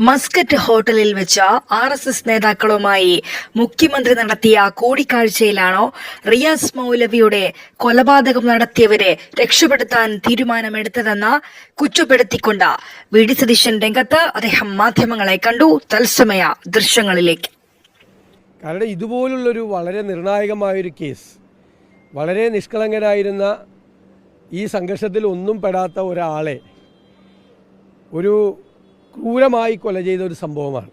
Muscat ഹോട്ടലിൽ വെച്ച് R S S നേതാക്കളുമായി മുഖ്യമന്ത്രി നടത്തിയ കൂടിക്കാഴ്ചയിലാണോ റിയാസ് മൗലവിയുടെ കൊലപാതകം നടത്തിയവരെ രക്ഷപ്പെടുത്താൻ തീരുമാനമെടുത്തതെന്ന് കുറ്റപ്പെടുത്തിക്കൊണ്ട് വി ഡി സതീശൻ രംഗത്ത് അദ്ദേഹം മാധ്യമങ്ങളെ കണ്ടു. തത്സമയ ദൃശ്യങ്ങളിലേക്ക്. കാരണം ഇതുപോലുള്ളൊരു വളരെ നിർണായകമായൊരു കേസ് വളരെ നിഷ്കളങ്കനായിരുന്ന ഈ സംഘർഷത്തിൽ ഒന്നും പെടാത്ത ഒരാളെ ഒരു ക്രൂരമായി കൊല ചെയ്ത ഒരു സംഭവമാണ്.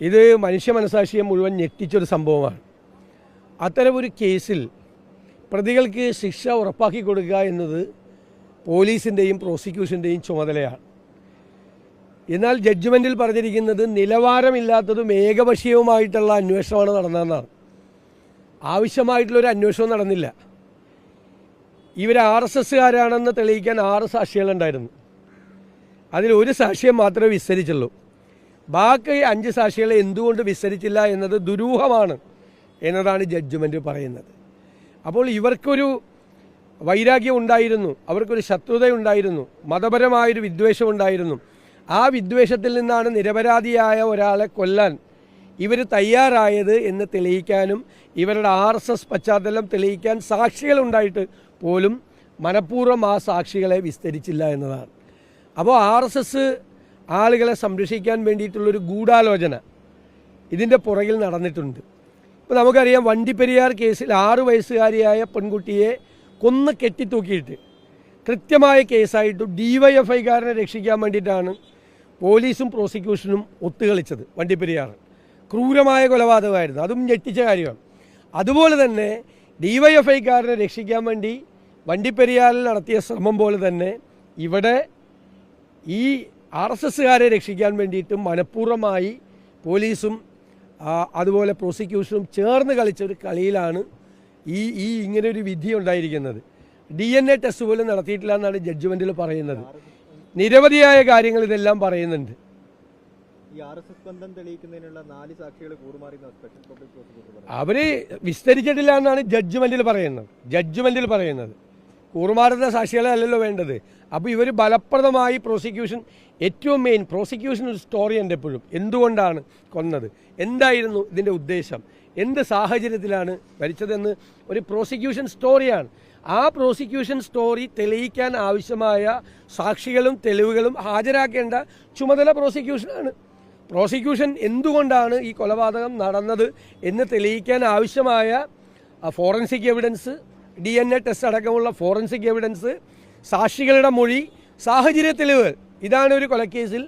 ഇത് മനുഷ്യ മനസാക്ഷിയെ മുഴുവൻ ഞെട്ടിച്ചൊരു സംഭവമാണ്. അത്തരമൊരു കേസിൽ പ്രതികൾക്ക് ശിക്ഷ ഉറപ്പാക്കി കൊടുക്കുക എന്നത് പോലീസിന്റെയും പ്രോസിക്യൂഷന്റെയും ചുമതലയാണ്. എന്നാൽ ജഡ്ജ്മെന്റിൽ പറഞ്ഞിരിക്കുന്നത് നിലവാരമില്ലാത്തതും ഏകപക്ഷീയവുമായിട്ടുള്ള അന്വേഷണമാണ് നടന്നതെന്നാണ്. ആവശ്യമായിട്ടുള്ളൊരു അന്വേഷണം നടന്നില്ല. ഇവർ ആർ എസ് എസ്സുകാരാണെന്ന് തെളിയിക്കാൻ ആറ് സാക്ഷികളുണ്ടായിരുന്നു. അതിൽ ഒരു സാക്ഷിയെ മാത്രമേ വിസ്തരിച്ചുള്ളൂ. ബാക്കി അഞ്ച് സാക്ഷികളെ എന്തുകൊണ്ട് വിസ്തരിച്ചില്ല എന്നത് ദുരൂഹമാണ് എന്നതാണ് ജഡ്ജ്മെന്റ് പറയുന്നത്. അപ്പോൾ ഇവർക്കൊരു വൈരാഗ്യം ഉണ്ടായിരുന്നു അവർക്കൊരു ശത്രുതയുണ്ടായിരുന്നു മതപരമായൊരു വിദ്വേഷം ഉണ്ടായിരുന്നു. ആ വിദ്വേഷത്തിൽ നിന്നാണ് നിരപരാധിയായ ഒരാളെ കൊല്ലാൻ ഇവർ തയ്യാറായത് എന്ന് തെളിയിക്കാനും ഇവരുടെ ആർ എസ് എസ് പശ്ചാത്തലം തെളിയിക്കാൻ സാക്ഷികളുണ്ടായിട്ട് പോലും മനഃപൂർവം ആ സാക്ഷികളെ വിസ്തരിച്ചില്ല എന്നതാണ്. അപ്പോൾ ആർ എസ് എസ് ആളുകളെ സംരക്ഷിക്കാൻ വേണ്ടിയിട്ടുള്ളൊരു ഗൂഢാലോചന ഇതിന്റെ പുറകിൽ നടന്നിട്ടുണ്ട്. ഇപ്പോൾ നമുക്കറിയാം വണ്ടിപ്പെരിയാർ കേസിൽ ആറ് വയസ്സുകാരിയായ പെൺകുട്ടിയെ കൊന്ന് കെട്ടിത്തൂക്കിയിട്ട് കൃത്യമായ കേസായിട്ട് ഡി വൈ എഫ് ഐക്കാരനെ രക്ഷിക്കാൻ വേണ്ടിയിട്ടാണ് പോലീസും പ്രോസിക്യൂഷനും ഒത്തുകളിച്ചത് വണ്ടിപ്പെരിയാർ. ക്രൂരമായ കൊലപാതകമായിരുന്നു. അതും ഞെട്ടിച്ച കാര്യമാണ്. അതുപോലെ തന്നെ ഡി വൈ എഫ് ഐക്കാരനെ രക്ഷിക്കാൻ വേണ്ടി വണ്ടിപ്പെരിയാറിൽ നടത്തിയ ശ്രമം പോലെ തന്നെ ഇവിടെ ഈ ആർ എസ് എസ്സുകാരെ രക്ഷിക്കാൻ വേണ്ടിയിട്ട് മനഃപൂർവമായി പോലീസും അതുപോലെ പ്രോസിക്യൂഷനും ചേർന്ന് കളിച്ച ഒരു കളിയിലാണ് ഈ ഈ ഇങ്ങനെ ഒരു വിധി ഉണ്ടായിരിക്കുന്നത്. ഡി എൻ എ ടെസ്റ്റ് പോലും നടത്തിയിട്ടില്ല എന്നാണ് ജഡ്ജ്മെന്റിൽ പറയുന്നത്. നിരവധിയായ കാര്യങ്ങൾ ഇതെല്ലാം പറയുന്നുണ്ട്. അവർ വിസ്തരിച്ചിട്ടില്ല എന്നാണ് ജഡ്ജ്മെന്റിൽ പറയുന്നത്. ജഡ്ജ്മെന്റിൽ പറയുന്നത്. കൂറുമാറുന്ന സാക്ഷികളെ അല്ലല്ലോ വേണ്ടത്. അപ്പോൾ ഇവർ ഫലപ്രദമായി പ്രോസിക്യൂഷൻ ഏറ്റവും മെയിൻ പ്രോസിക്യൂഷൻ ഒരു സ്റ്റോറി ഉണ്ട് എപ്പോഴും എന്തുകൊണ്ടാണ് കൊന്നത്? എന്തായിരുന്നു ഇതിന്റെ ഉദ്ദേശം? എന്ത് സാഹചര്യത്തിലാണ് മരിച്ചതെന്ന് ഒരു പ്രോസിക്യൂഷൻ സ്റ്റോറിയാണ് ആ പ്രോസിക്യൂഷൻ സ്റ്റോറി തെളിയിക്കാൻ ആവശ്യമായ സാക്ഷികളും തെളിവുകളും ഹാജരാക്കേണ്ട ചുമതല പ്രോസിക്യൂഷനാണ് പ്രോസിക്യൂഷൻ എന്തുകൊണ്ടാണ് ഈ കൊലപാതകം നടന്നത് എന്ന് തെളിയിക്കാൻ ആവശ്യമായ forensic evidence D N A test അടക്കമുള്ള ഫോറൻസിക് എവിഡൻസ് സാക്ഷികളുടെ മൊഴി സാഹചര്യ തെളിവുകൾ ഇതാണ് ഒരു കൊലക്കേസിൽ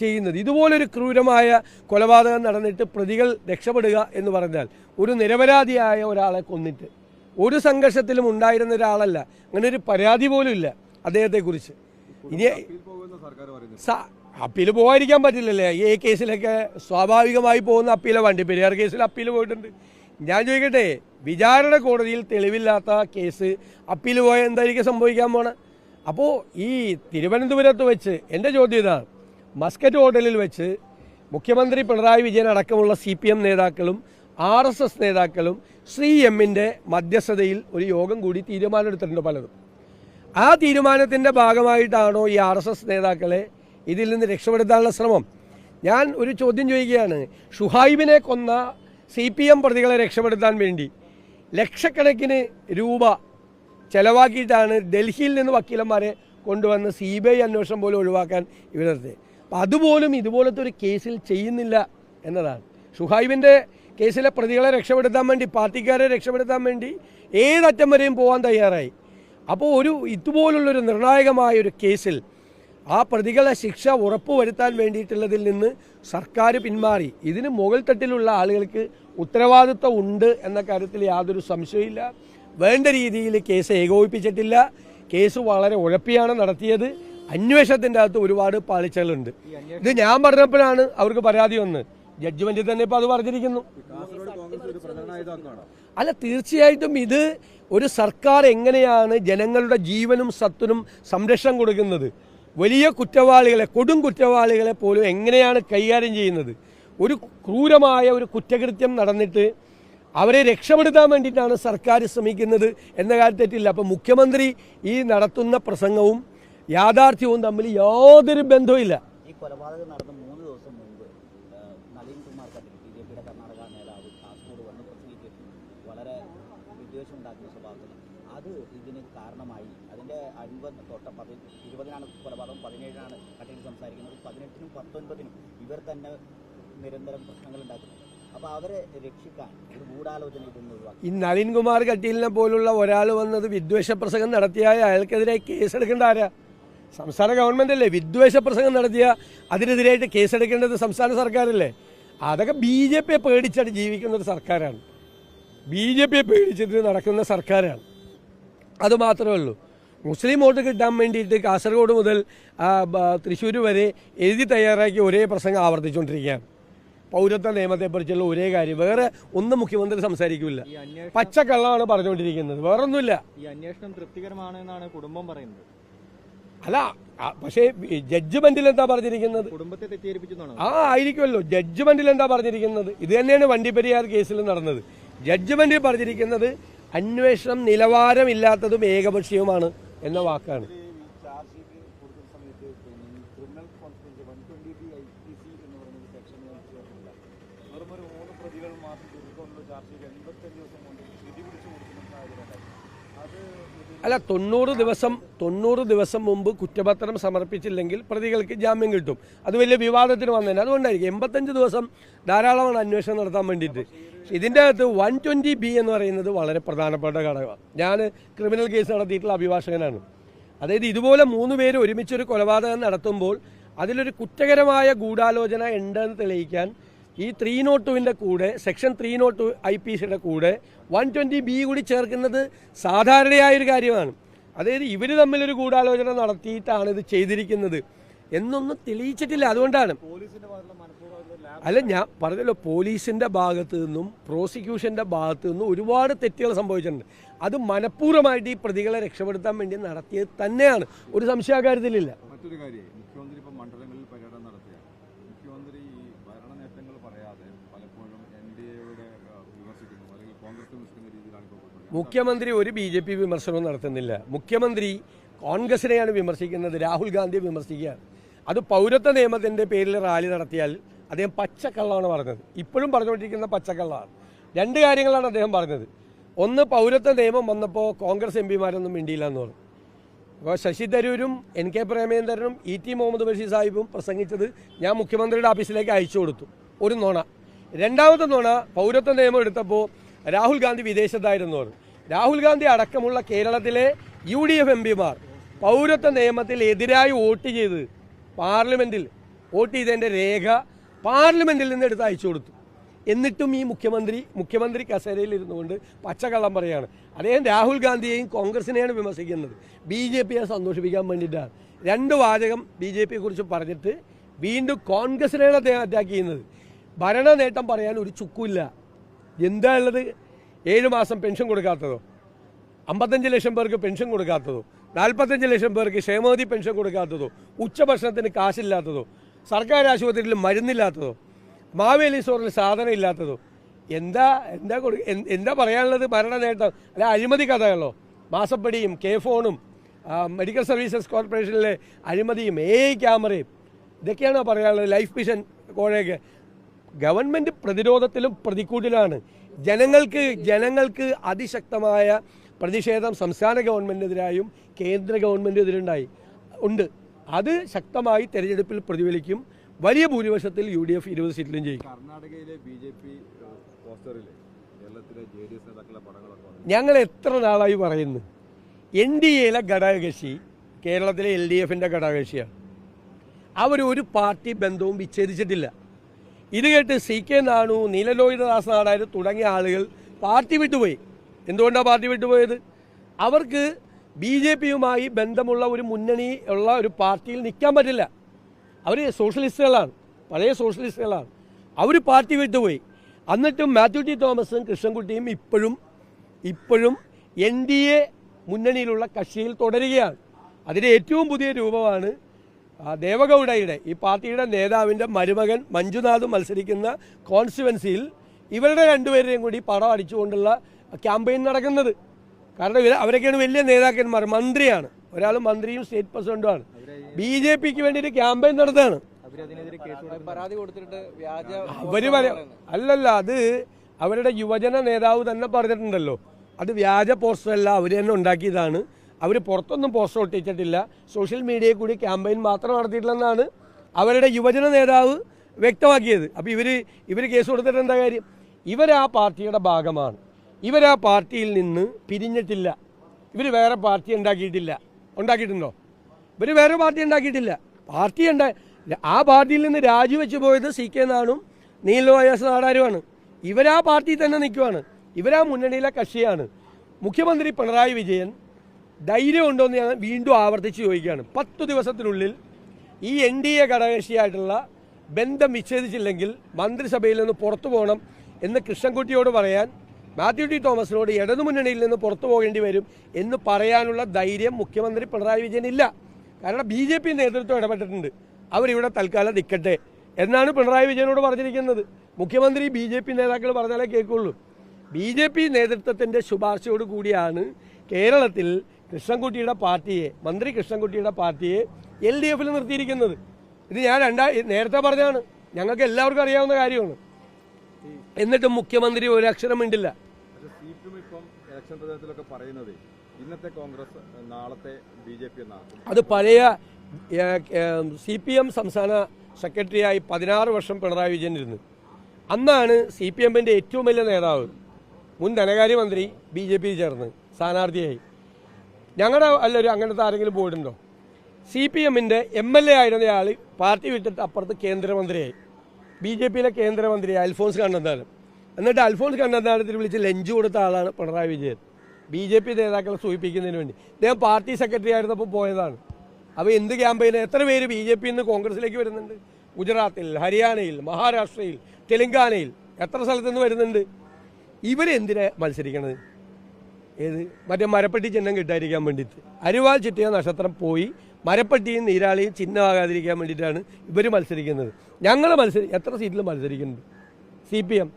ചെയ്യുന്നത്. ഇതുപോലൊരു ക്രൂരമായ കൊലപാതകം നടന്നിട്ട് പ്രതികൾ രക്ഷപ്പെടുക എന്ന് പറഞ്ഞാൽ ഒരു നിരപരാധിയായ ഒരാളെ കൊന്നിട്ട് ഒരു സംഘർഷത്തിലും ഉണ്ടായിരുന്ന ഒരാളല്ല. അങ്ങനെ ഒരു പരാതി പോലും ഇല്ല അദ്ദേഹത്തെക്കുറിച്ച്. ഇനി അപ്പീൽ പോകാതിരിക്കാൻ പറ്റില്ലല്ലേ? ഈ കേസിലൊക്കെ സ്വാഭാവികമായി പോകുന്ന അപ്പീല വണ്ടി. പെരിയാർ കേസിൽ അപ്പീൽ പോയിട്ടുണ്ട്. ഞാൻ ചോദിക്കട്ടെ വിചാരണ കോടതിയിൽ തെളിവില്ലാത്ത കേസ് അപ്പീൽ പോയാൽ എന്തായിരിക്കും സംഭവിക്കാൻ പോണ? അപ്പോൾ ഈ തിരുവനന്തപുരത്ത് വെച്ച് എന്റെ ചോദ്യം ഇതാണ് മസ്കറ്റ് ഹോട്ടലിൽ വെച്ച് മുഖ്യമന്ത്രി പിണറായി വിജയൻ അടക്കമുള്ള സി പി എം നേതാക്കളും ആർ എസ് എസ് നേതാക്കളും ശ്രീ എമ്മിന്റെ മധ്യസ്ഥതയിൽ ഒരു യോഗം കൂടി തീരുമാനമെടുത്തിട്ടുണ്ട് പലരും ആ തീരുമാനത്തിന്റെ ഭാഗമായിട്ടാണോ ഈ ആർ എസ് എസ് നേതാക്കളെ ഇതിൽ നിന്ന് രക്ഷപ്പെടുത്താനുള്ള ശ്രമം? ഞാൻ ഒരു ചോദ്യം ചോദിക്കുകയാണ്. ഷുഹൈബിനെ കൊന്ന സി പി എം പ്രതികളെ രക്ഷപ്പെടുത്താൻ വേണ്ടി ലക്ഷക്കണക്കിന് രൂപ ചെലവാക്കിയിട്ടാണ് ഡൽഹിയിൽ നിന്ന് വക്കീലന്മാരെ കൊണ്ടുവന്ന് സി ബി ഐ അന്വേഷണം പോലും ഒഴിവാക്കാൻ ഇവരുടെ അപ്പം അതുപോലും ഇതുപോലത്തെ ഒരു കേസിൽ ചെയ്യുന്നില്ല എന്നതാണ്. ഷുഹൈബിന്റെ കേസിലെ പ്രതികളെ രക്ഷപ്പെടുത്താൻ വേണ്ടി പാർട്ടിക്കാരെ രക്ഷപ്പെടുത്താൻ വേണ്ടി ഏതറ്റം വരെയും പോകാൻ തയ്യാറായി. അപ്പോൾ ഒരു ഇതുപോലുള്ളൊരു നിർണായകമായ ഒരു കേസിൽ ആ പ്രതികളെ ശിക്ഷ ഉറപ്പുവരുത്താൻ വേണ്ടിയിട്ടുള്ളതിൽ നിന്ന് സർക്കാർ പിന്മാറി. ഇതിന് മുകൾ തട്ടിലുള്ള ആളുകൾക്ക് ഉത്തരവാദിത്വം ഉണ്ട് എന്ന കാര്യത്തിൽ യാതൊരു സംശയമില്ല വേണ്ട രീതിയിൽ കേസ് ഏകോപിപ്പിച്ചിട്ടില്ല. കേസ് വളരെ ഉഴപ്പിയാണ് നടത്തിയത്. അന്വേഷണത്തിന്റെ അകത്ത് ഒരുപാട് പാളിച്ചകളുണ്ട്. ഇത് ഞാൻ പറഞ്ഞപ്പോഴാണ് അവർക്ക് പരാതി വന്ന്. ജഡ്ജ്മെന്റിൽ തന്നെ ഇപ്പോൾ അത് പറഞ്ഞിരിക്കുന്നു. അല്ല തീർച്ചയായിട്ടും ഇത് ഒരു സർക്കാർ എങ്ങനെയാണ് ജനങ്ങളുടെ ജീവനും സത്തിനും സംരക്ഷണം കൊടുക്കുന്നത്? വലിയ കുറ്റവാളികളെ കൊടും കുറ്റവാളികളെ പോലും എങ്ങനെയാണ് കൈകാര്യം ചെയ്യുന്നത്? ഒരു ക്രൂരമായ ഒരു കുറ്റകൃത്യം നടന്നിട്ട് അവരെ രക്ഷപ്പെടുത്താൻ വേണ്ടിയിട്ടാണ് സർക്കാർ ശ്രമിക്കുന്നത് എന്ന കാര്യം തെറ്റില്ല. അപ്പം മുഖ്യമന്ത്രി ഈ നടത്തുന്ന പ്രസംഗവും യാഥാർത്ഥ്യവും തമ്മിൽ യാതൊരു ബന്ധവുമില്ല. ഈ കൊലപാതകം നടന്ന മൂന്ന് ദിവസം മുമ്പ് ആ, നളിൻ കുമാർ കട്ടീൽ ബി ജെ പിയുടെ കർണാടക നേതാവ് കാസർഗോഡ് വന്ന് പ്രസംഗിച്ചിരുന്നു വളരെ വിദ്വേഷം ഉണ്ടാക്കുന്ന സ്വഭാവത്തിന് ഇതിന് കാരണമായി. അതിന്റെ അൻപത് തൊട്ട പതി ഇരുപതിനാണ് കൊലപാതകം പതിനേഴിനാണ് കട്ടിൽ സംസാരിക്കുന്നത്. പതിനെട്ടിനും പത്തൊൻപതിനും ഇവർ തന്നെ നിരന്തരം പ്രശ്നങ്ങൾ ഉണ്ടാക്കുന്നു. അപ്പോൾ അവരെ രക്ഷിക്കാൻ ഒരു ഗൂഢാലോചന ഈ നളിൻകുമാർ കട്ടീലിനെ പോലുള്ള ഒരാൾ വന്നത് വിദ്വേഷ പ്രസംഗം നടത്തിയ അയാൾക്കെതിരെ കേസെടുക്കേണ്ട ആരാ? സംസ്ഥാന ഗവൺമെന്റ് അല്ലേ വിദ്വേഷ പ്രസംഗം നടത്തിയ അതിനെതിരായിട്ട് കേസെടുക്കേണ്ടത് സംസ്ഥാന സർക്കാരല്ലേ? അതൊക്കെ ബി ജെ പിയെ പേടിച്ചാണ് ജീവിക്കുന്ന ഒരു സർക്കാരാണ്. ബി ജെ പിയെ പേടിച്ചിട്ട് നടക്കുന്ന സർക്കാരാണ്. അത് മാത്രമേ ഉള്ളൂ. മുസ്ലിം വോട്ട് കിട്ടാൻ വേണ്ടിയിട്ട് കാസർഗോഡ് മുതൽ തൃശ്ശൂർ വരെ എഴുതി തയ്യാറാക്കി ഒരേ പ്രസംഗം ആവർത്തിച്ചുകൊണ്ടിരിക്കുകയാണ്. പൗരത്വ നിയമത്തെക്കുറിച്ചുള്ള ഒരേ കാര്യം. വേറെ ഒന്നും മുഖ്യമന്ത്രി സംസാരിക്കില്ല പച്ചക്കള്ളമാണ് പറഞ്ഞുകൊണ്ടിരിക്കുന്നത്. വേറൊന്നുമില്ല. ഈ അന്വേഷണം തൃപ്തികരമാണ് എന്നാണ് കുടുംബം പറയുന്നത്. അല്ല പക്ഷേ ജഡ്ജ്മെന്റിൽ എന്താ പറഞ്ഞിരിക്കുന്നത്? കുടുംബത്തെ ആ ആയിരിക്കുമല്ലോ. ജഡ്ജ്മെന്റിൽ എന്താ പറഞ്ഞിരിക്കുന്നത്? ഇത് തന്നെയാണ് വണ്ടിപ്പെരിയാർ കേസിൽ നടന്നത്. ജഡ്ജ്മെന്റിൽ പറഞ്ഞിരിക്കുന്നത് അന്വേഷണം നിലവാരമില്ലാത്തതും ഏകപക്ഷീയവുമാണ് എന്ന വാക്കാണ് ചാർജ് ഷീറ്റ് കൊടുക്കുന്ന സമയത്ത് പിന്നെ criminal confidence one twenty B I P C എന്ന് പറയുന്ന സെക്ഷൻ ചേർന്നില്ല വെറും ഒരു മൂന്ന് പ്രതികൾ മാത്രം തീർക്കൊണ്ടുള്ള ചാർജ് ഷീറ്റ് എൺപത്തഞ്ച് ദിവസം കൊണ്ട് വിധി പിടിച്ചു കൊടുക്കുന്ന സാഹചര്യം ഉണ്ടായി അത് ഇത് അല്ല തൊണ്ണൂറ് ദിവസം തൊണ്ണൂറ് ദിവസം മുമ്പ് കുറ്റപത്രം സമർപ്പിച്ചില്ലെങ്കിൽ പ്രതികൾക്ക് ജാമ്യം കിട്ടും. അത് വലിയ വിവാദത്തിന് വന്നതന്നെ. അതുകൊണ്ടായിരിക്കും എൺപത്തഞ്ച് ദിവസം ധാരാളമാണ് അന്വേഷണം നടത്താൻ വേണ്ടിയിട്ട്. ഇതിന്റെ അകത്ത് വൺ ട്വന്റി ബി എന്ന് പറയുന്നത് വളരെ പ്രധാനപ്പെട്ട ഘടകമാണ്. ഞാൻ ക്രിമിനൽ കേസ് നടത്തിയിട്ടുള്ള അഭിഭാഷകനാണ്. അതായത് ഇതുപോലെ മൂന്ന് പേര് ഒരുമിച്ചൊരു കൊലപാതകം നടത്തുമ്പോൾ അതിലൊരു കുറ്റകരമായ ഗൂഢാലോചന ഉണ്ടെന്ന് തെളിയിക്കാൻ ഈ ത്രീ നോട്ട് ടുവിന്റെ കൂടെ section three nought two I P സിയുടെ കൂടെ വൺ ട്വന്റി ബി കൂടി ചേർക്കുന്നത് സാധാരണയായൊരു കാര്യമാണ്. അതായത് ഇവർ തമ്മിലൊരു ഗൂഢാലോചന നടത്തിയിട്ടാണ് ഇത് ചെയ്തിരിക്കുന്നത് എന്നൊന്നും തെളിയിച്ചിട്ടില്ല. അതുകൊണ്ടാണ്. അല്ല ഞാൻ പറഞ്ഞല്ലോ പോലീസിന്റെ ഭാഗത്തു നിന്നും പ്രോസിക്യൂഷന്റെ ഭാഗത്തു നിന്നും ഒരുപാട് തെറ്റുകൾ സംഭവിച്ചിട്ടുണ്ട്. അത് മനഃപൂർവമായിട്ട് ഈ പ്രതികളെ രക്ഷപ്പെടുത്താൻ വേണ്ടി നടത്തിയത് തന്നെയാണ്. ഒരു സംശയാകാര്യത്തിലില്ല മറ്റൊരു കാര്യം മുഖ്യമന്ത്രി ഇപ്പം മണ്ഡലങ്ങളിൽ പര്യടനം നടത്തുകയാണ് മുഖ്യമന്ത്രി ഈ ഭരണ നേട്ടങ്ങൾ പറയാതെ പലപ്പോഴും എൻ ഡി എയുടെ വിമർശിക്കുന്നു അല്ലെങ്കിൽ കോൺഗ്രസ് വിമർശിക്കുന്ന രീതിയിലാണ് ഇപ്പോൾ പോയിക്കൊണ്ടിരിക്കുന്നത് മുഖ്യമന്ത്രി ഒരു ബി ജെ പി വിമർശനവും നടത്തുന്നില്ല. മുഖ്യമന്ത്രി കോൺഗ്രസിനെയാണ് വിമർശിക്കുന്നത് രാഹുൽ ഗാന്ധിയെ വിമർശിക്കുകയാണ്. അത് പൗരത്വ നിയമത്തിന്റെ പേരിൽ റാലി നടത്തിയാൽ അദ്ദേഹം പച്ചക്കള്ളമാണ് പറഞ്ഞത്. ഇപ്പോഴും പറഞ്ഞുകൊണ്ടിരിക്കുന്ന പച്ചക്കള്ളമാണ്. രണ്ട് കാര്യങ്ങളാണ് അദ്ദേഹം പറഞ്ഞത്. ഒന്ന് പൗരത്വ നിയമം വന്നപ്പോൾ കോൺഗ്രസ് എം പിമാരൊന്നും മിണ്ടിയില്ല എന്ന് പറഞ്ഞു. അപ്പോൾ ശശി തരൂരും എൻ കെ പ്രേമേന്ദ്രനും ഇ ടി മുഹമ്മദ് ബഷീർ സാഹിബും പ്രസംഗിച്ചത് ഞാൻ മുഖ്യമന്ത്രിയുടെ ഓഫീസിലേക്ക് അയച്ചു കൊടുത്തു. ഒരു നോണ. രണ്ടാമത്തെ നോണ പൗരത്വ നിയമം എടുത്തപ്പോൾ രാഹുൽ ഗാന്ധി വിദേശത്തായിരുന്നു പറഞ്ഞു. രാഹുൽ ഗാന്ധി അടക്കമുള്ള കേരളത്തിലെ യു ഡി എഫ് എം പിമാർ പൗരത്വ നിയമത്തിൽ എതിരായി വോട്ട് ചെയ്ത് പാർലമെന്റിൽ വോട്ട് ചെയ്തതിന്റെ രേഖ പാർലമെന്റിൽ നിന്ന് എടുത്ത് അയച്ചു കൊടുത്തു. എന്നിട്ടും ഈ മുഖ്യമന്ത്രി മുഖ്യമന്ത്രി കസേരയിൽ ഇരുന്നുകൊണ്ട് പച്ചക്കള്ളം പറയുകയാണ് അദ്ദേഹം രാഹുൽ ഗാന്ധിയെയും കോൺഗ്രസിനെയാണ് വിമർശിക്കുന്നത്. ബി ജെ പിയെ സന്തോഷിപ്പിക്കാൻ വേണ്ടിയിട്ടാണ്. രണ്ട് വാചകം ബി ജെ പിയെ കുറിച്ച് പറഞ്ഞിട്ട് വീണ്ടും കോൺഗ്രസിനെയാണ് അദ്ദേഹം അറ്റാക്ക് ചെയ്യുന്നത്. ഭരണ നേട്ടം പറയാൻ ഒരു ചുക്കുമില്ല. എന്താ ഉള്ളത്? ഏഴ് മാസം പെൻഷൻ കൊടുക്കാത്തതോ? അമ്പത്തഞ്ച് ലക്ഷം പേർക്ക് പെൻഷൻ കൊടുക്കാത്തതോ? നാൽപ്പത്തഞ്ച് ലക്ഷം പേർക്ക് ക്ഷേമനിധി പെൻഷൻ കൊടുക്കാത്തതോ? ഉച്ചഭക്ഷണത്തിന് കാശില്ലാത്തതോ? സർക്കാർ ആശുപത്രിയിൽ മരുന്നില്ലാത്തതോ? മാവേലി സ്റ്റോറിൽ സാധനം ഇല്ലാത്തതോ? എന്താ എന്താ കൊടു എന്താ പറയാനുള്ളത്? ഭരണ നേട്ടം അല്ല അഴിമതി കഥകളോ? മാസപ്പടിയും കെ ഫോണും മെഡിക്കൽ സർവീസസ് കോർപ്പറേഷനിലെ അഴിമതിയും എ ക്യാമറയും ഇതൊക്കെയാണോ പറയാനുള്ളത്? ലൈഫ് മിഷൻ കോഴയൊക്കെ ഗവൺമെന്റ് പ്രതിരോധത്തിലും പ്രതിക്കൂട്ടിലാണ് ജനങ്ങൾക്ക് ജനങ്ങൾക്ക് അതിശക്തമായ പ്രതിഷേധം സംസ്ഥാന ഗവൺമെന്റിനെതിരായും കേന്ദ്ര ഗവൺമെന്റിനെതിരുണ്ടായി ഉണ്ട്. അത് ശക്തമായി തെരഞ്ഞെടുപ്പിൽ പ്രതിഫലിക്കും. വലിയ ഭൂരിപക്ഷത്തിൽ യു ഡി എഫ് ഇരുപത് സീറ്റിലും ജയിക്കും. കർണാടകയിലെ ബി ജെ പി ഞങ്ങൾ എത്ര നാളായി പറയുന്നു? എൻ ഡി എയിലെ ഘടകകക്ഷി കേരളത്തിലെ എൽ ഡി എഫിന്റെ ഘടകകക്ഷിയാണ്. അവർ ഒരു പാർട്ടി ബന്ധവും വിച്ഛേദിച്ചിട്ടില്ല. ഇത് കേട്ട് സി കെ നാണു നീലലോഹിതദാസ് തുടങ്ങിയ ആളുകൾ പാർട്ടി വിട്ടുപോയി. എന്തുകൊണ്ടാണ് പാർട്ടി വിട്ടുപോയത്? അവർക്ക് ബി ജെ പിയുമായി ബന്ധമുള്ള ഒരു മുന്നണി ഉള്ള ഒരു പാർട്ടിയിൽ നിൽക്കാൻ പറ്റില്ല. അവർ സോഷ്യലിസ്റ്റുകളാണ് പഴയ സോഷ്യലിസ്റ്റുകളാണ്. അവർ പാർട്ടി വിട്ടുപോയി. എന്നിട്ടും മാത്യു ടി തോമസും കൃഷ്ണൻകുട്ടിയും ഇപ്പോഴും ഇപ്പോഴും എൻ ഡി എ മുന്നണിയിലുള്ള കക്ഷിയിൽ തുടരുകയാണ്. അതിന്റെ ഏറ്റവും പുതിയ രൂപമാണ് ദേവഗൗഡയുടെ ഈ പാർട്ടിയുടെ നേതാവിന്റെ മരുമകൻ മഞ്ജുനാഥ് മത്സരിക്കുന്ന കോൺസ്റ്റുവൻസിയിൽ ഇവരുടെ രണ്ടുപേരെയും കൂടി പടം അടിച്ചുകൊണ്ടുള്ള ക്യാമ്പയിൻ നടക്കുന്നത്. കാരണം ഇവർ അവരൊക്കെയാണ് വലിയ നേതാക്കന്മാർ മന്ത്രിയാണ്. ഒരാൾ മന്ത്രിയും സ്റ്റേറ്റ് പ്രസിഡന്റുമാണ്. ബി ജെ പിക്ക് വേണ്ടിയിട്ട് ക്യാമ്പയിൻ നടത്തുകയാണ് അവർ അല്ലല്ല അത് അവരുടെ യുവജന നേതാവ് തന്നെ പറഞ്ഞിട്ടുണ്ടല്ലോ. അത് വ്യാജ പോസ്റ്റർ അല്ല അവർ തന്നെ ഉണ്ടാക്കിയതാണ്. അവർ പുറത്തൊന്നും പോസ്റ്റർ ഒട്ടിച്ചിട്ടില്ല സോഷ്യൽ മീഡിയയിൽ കൂടി ക്യാമ്പയിൻ മാത്രം നടത്തിയിട്ടില്ലെന്നാണ് അവരുടെ യുവജന നേതാവ് വ്യക്തമാക്കിയത്. അപ്പോൾ ഇവർ ഇവർ കേസ് കൊടുത്തിട്ട് എന്താ കാര്യം? ഇവർ ആ പാർട്ടിയുടെ ഭാഗമാണ്. ഇവർ ആ പാർട്ടിയിൽ നിന്ന് പിരിഞ്ഞിട്ടില്ല. ഇവർ വേറെ പാർട്ടി ഉണ്ടാക്കിയിട്ടില്ല. ഉണ്ടാക്കിയിട്ടുണ്ടോ? ഇവർ വേറെ പാർട്ടി ഉണ്ടാക്കിയിട്ടില്ല. പാർട്ടി ഉണ്ട ആ പാർട്ടിയിൽ നിന്ന് രാജിവെച്ച് പോയത് സി കെ നാണും നീലോയാസ് നാടാരുമാണ്. ഇവരാ പാർട്ടിയിൽ തന്നെ നിൽക്കുവാണ്. ഇവരാ മുന്നണിയിലെ കക്ഷിയാണ്. മുഖ്യമന്ത്രി പിണറായി വിജയൻ ധൈര്യമുണ്ടോ എന്ന് ഞാൻ വീണ്ടും ആവർത്തിച്ച് ചോദിക്കുകയാണ്. പത്ത് ദിവസത്തിനുള്ളിൽ ഈ എൻ ഡി എ ഘടകകക്ഷിയായിട്ടുള്ള ബന്ധം വിച്ഛേദിച്ചില്ലെങ്കിൽ മന്ത്രിസഭയിൽ നിന്ന് പുറത്തു പോകണം എന്ന് കൃഷ്ണൻകുട്ടിയോട് പറയാൻ മാത്യു ടി തോമസിനോട് ഇടതുമുന്നണിയിൽ നിന്ന് പുറത്തു പോകേണ്ടി വരും എന്ന് പറയാനുള്ള ധൈര്യം മുഖ്യമന്ത്രി പിണറായി വിജയൻ ഇല്ല. കാരണം ബി ജെ പി നേതൃത്വം ഇടപെട്ടിട്ടുണ്ട്. അവരിവിടെ തൽക്കാലം നിൽക്കട്ടെ എന്നാണ് പിണറായി വിജയനോട് പറഞ്ഞിരിക്കുന്നത്. മുഖ്യമന്ത്രി ബി ജെ പി നേതാക്കൾ പറഞ്ഞാലേ കേൾക്കുള്ളൂ. ബി ജെ പി നേതൃത്വത്തിന്റെ ശുപാർശയോട് കൂടിയാണ് കേരളത്തിൽ കൃഷ്ണൻകുട്ടിയുടെ പാർട്ടിയെ മന്ത്രി കൃഷ്ണൻകുട്ടിയുടെ പാർട്ടിയെ എൽ ഡി എഫിൽ നിർത്തിയിരിക്കുന്നത്. ഇത് ഞാൻ രണ്ടാ നേരത്തെ പറഞ്ഞതാണ്. ഞങ്ങൾക്ക് എല്ലാവർക്കും അറിയാവുന്ന കാര്യമാണ്. എന്നിട്ടും മുഖ്യമന്ത്രി ഒരു അക്ഷരം മിണ്ടില്ല. ഇലക്ഷൻ പ്രചാരണത്തിലൊക്കെ പറയുന്നത് ഇന്നത്തെ കോൺഗ്രസ് നാളത്തെ ബി ജെ പി എന്നാണ് അത് പഴയ സി പി എം സംസ്ഥാന സെക്രട്ടറിയായി പതിനാറ് വർഷം പിണറായി വിജയൻ ഇരുന്നു. അന്നാണ് സി പി എമ്മിന്റെ ഏറ്റവും വലിയ നേതാവ് മുൻ ധനകാര്യമന്ത്രി ബി ജെ പി ചേർന്ന് സ്ഥാനാർത്ഥിയായി. ഞങ്ങളുടെ അല്ലൊരു അങ്ങനത്തെ ആരെങ്കിലും പോയിട്ടുണ്ടോ? സി പി എമ്മിന്റെ എം എൽ എ ആയിരുന്നയാൾ പാർട്ടി വിട്ടിട്ട് അപ്പുറത്ത് കേന്ദ്രമന്ത്രിയായി. ബി ജെ പിയിലെ കേന്ദ്രമന്ത്രിയായി അൽഫോൺസ് കണ്ണന്താനം. എന്നിട്ട് അൽഫോൺസ് കണ്ണന്താനത്തിന് വിളിച്ച് ലഞ്ച് കൊടുത്ത ആളാണ് Pinarayi Vijayan. B J P നേതാക്കളെ സൂചിപ്പിക്കുന്നതിന് വേണ്ടി. അദ്ദേഹം പാർട്ടി സെക്രട്ടറി ആയിരുന്നപ്പോൾ പോയതാണ്. അപ്പോൾ എന്ത് ക്യാമ്പയിന്? എത്ര പേര് ബി ജെ പിയിൽ നിന്ന് കോൺഗ്രസിലേക്ക് വരുന്നുണ്ട്? ഗുജറാത്തിൽ ഹരിയാനയിൽ മഹാരാഷ്ട്രയിൽ തെലങ്കാനയിൽ എത്ര സ്ഥലത്തു നിന്ന് വരുന്നുണ്ട്? ഇവരെന്തിനാണ് മത്സരിക്കണത്? ഏത്? മറ്റേ മരപ്പെട്ടി ചിഹ്നം കിട്ടാതിരിക്കാൻ വേണ്ടിയിട്ട്. അരിവാൾ ചുറ്റിയ നക്ഷത്രം പോയി മരപ്പെട്ടിയും നീരാളിയും ചിഹ്നമാകാതിരിക്കാൻ വേണ്ടിയിട്ടാണ് ഇവർ മത്സരിക്കുന്നത്. ഞങ്ങൾ മത്സരി എത്ര സീറ്റിലും മത്സരിക്കുന്നുണ്ട്? സി പി എം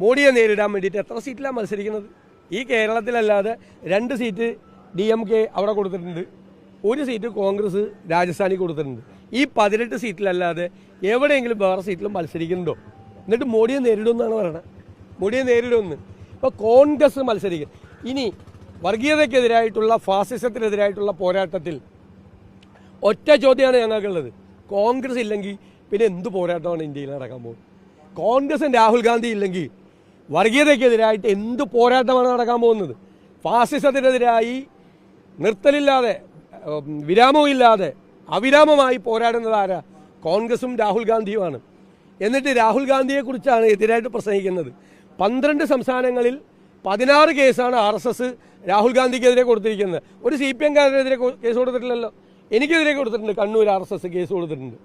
മോഡിയെ നേരിടാൻ വേണ്ടിയിട്ട് എത്ര സീറ്റിലാണ് മത്സരിക്കുന്നത്? ഈ കേരളത്തിലല്ലാതെ രണ്ട് സീറ്റ് ഡി എം കെ അവിടെ കൊടുത്തിട്ടുണ്ട്. ഒരു സീറ്റ് കോൺഗ്രസ് രാജസ്ഥാനിൽ കൊടുത്തിട്ടുണ്ട്. ഈ പതിനെട്ട് സീറ്റിലല്ലാതെ എവിടെയെങ്കിലും വേറെ സീറ്റിലും മത്സരിക്കുന്നുണ്ടോ? എന്നിട്ട് മോഡിയെ നേരിടുമെന്നാണ് പറയണത് മോഡിയെ നേരിടുമെന്ന്. ഇപ്പോൾ കോൺഗ്രസ് മത്സരിക്കും. ഇനി വർഗീയതയ്ക്കെതിരായിട്ടുള്ള ഫാസിസത്തിനെതിരായിട്ടുള്ള പോരാട്ടത്തിൽ ഒറ്റ ചോദ്യമാണ് ഞങ്ങൾക്കുള്ളത്. കോൺഗ്രസ് ഇല്ലെങ്കിൽ പിന്നെ എന്ത് പോരാട്ടമാണ് ഇന്ത്യയിൽ നടക്കാൻ പോകുന്നത്? കോൺഗ്രസും രാഹുൽ ഗാന്ധി ഇല്ലെങ്കിൽ വർഗീയതയ്ക്കെതിരായിട്ട് എന്ത് പോരാട്ടമാണ് നടക്കാൻ പോകുന്നത്? ഫാസിസത്തിനെതിരായി നിർത്തലില്ലാതെ വിരാമമില്ലാതെ അവിരാമമായി പോരാടുന്നത് ആരാ? കോൺഗ്രസും രാഹുൽ ഗാന്ധിയുമാണ്. എന്നിട്ട് രാഹുൽ ഗാന്ധിയെക്കുറിച്ചാണ് എതിരായിട്ട് പ്രസംഗിക്കുന്നത്. പന്ത്രണ്ട് സംസ്ഥാനങ്ങളിൽ പതിനാറ് കേസാണ് ആർ എസ് എസ് രാഹുൽ ഗാന്ധിക്കെതിരെ കൊടുത്തിരിക്കുന്നത്. ഒരു സി പി എംകാരനെതിരെ കേസ് കൊടുത്തിട്ടില്ലല്ലോ. എനിക്കെതിരെ കൊടുത്തിട്ടുണ്ട്. Kannur R S S case കൊടുത്തിട്ടുണ്ട്.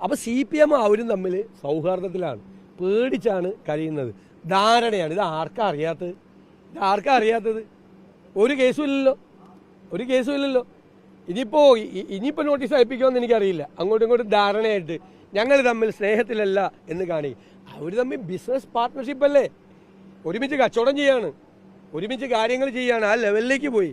അപ്പോൾ സി പി എം അവരും തമ്മിൽ സൗഹാർദ്ദത്തിലാണ്. പേടിച്ചാണ് കഴിയുന്നത് ധാരണയാണ്. ഇത് ആർക്കാ അറിയാത്തത്? ഇത് ആർക്കാ അറിയാത്തത്? ഒരു കേസും ഇല്ലല്ലോ. ഒരു കേസും ഇല്ലല്ലോ. ഇനിയിപ്പോൾ ഇനിയിപ്പോൾ നോട്ടീസ് അയപ്പിക്കുമെന്ന് എനിക്കറിയില്ല. അങ്ങോട്ടും ഇങ്ങോട്ടും ധാരണയായിട്ട് ഞങ്ങൾ തമ്മിൽ സ്നേഹത്തിലല്ല എന്ന് കാണിക്കും അവർ തമ്മിൽ ബിസിനസ് പാർട്ട്ണർഷിപ്പ് അല്ലേ? ഒരുമിച്ച് കച്ചവടം ചെയ്യാണ്. ഒരുമിച്ച് കാര്യങ്ങൾ ചെയ്യാണ്. ആ ലെവലിലേക്ക് പോയി.